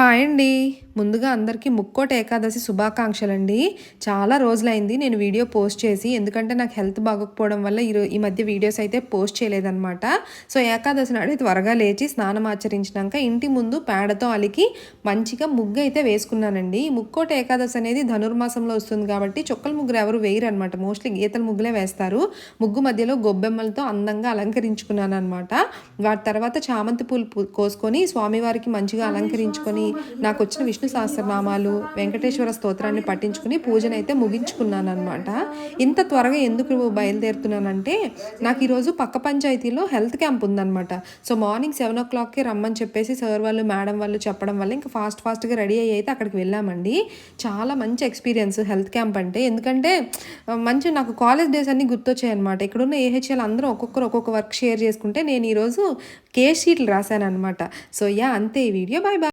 Hi అండి. ముందుగా అందరికీ ముక్కోటి ఏకాదశి శుభాకాంక్షలండి. చాలా రోజులైంది నేను వీడియో పోస్ట్ చేసి ఎందుకంటే నాకు హెల్త్ బాగోకపోవడం వల్ల ఈ ఈ మధ్య వీడియోస్ అయితే పోస్ట్ చేయలేదన్నమాట. సో ఏకాదశి నాడు త్వరగా లేచి స్నానం ఆచరించినాక ఇంటి ముందు పేడతో అలికి మంచిగా ముగ్గు అయితే వేసుకున్నానండి. ముక్కోటి ఏకాదశి అనేది ధనుర్మాసంలో వస్తుంది కాబట్టి చుక్కల ముగ్గురు ఎవరు వేయరు అనమాట మోస్ట్లీ గీతల ముగ్గులే వేస్తారు. ముగ్గు మధ్యలో గొబ్బెమ్మలతో అందంగా అలంకరించుకున్నాను అనమాట వాటి తర్వాత చామంతి పూలు కోసుకొని స్వామివారికి మంచిగా అలంకరించుకొని నాకు వచ్చిన విష్ణు సహస్రనామాలు వెంకటేశ్వర స్తోత్రాన్ని పట్టించుకుని పూజను అయితే ముగించుకున్నాను అనమాట ఇంత త్వరగా ఎందుకు బయలుదేరుతున్నానంటే నాకు ఈరోజు పక్క పంచాయతీలో హెల్త్ క్యాంప్ ఉందన్నమాట. సో మార్నింగ్ సెవెన్ ఓ క్లాక్కి రమ్మని చెప్పేసి సార్ వాళ్ళు మేడం వాళ్ళు చెప్పడం వల్ల ఇంకా ఫాస్ట్ ఫాస్ట్గా రెడీ అయ్యి అయితే అక్కడికి వెళ్ళామండి. చాలా మంచి ఎక్స్పీరియన్స్ హెల్త్ క్యాంప్ అంటే. ఎందుకంటే మంచి నాకు కాలేజ్ డేస్ అన్నీ గుర్తొచ్చాయి అనమాట ఇక్కడున్న ఏహెచ్ఎల్ అందరూ ఒక్కొక్కరు ఒక్కొక్క వర్క్ షేర్ చేసుకుంటే నేను ఈరోజు కేస్ షీట్లు రాశాను అనమాట సో యా అంతే ఈ వీడియో. Bye bye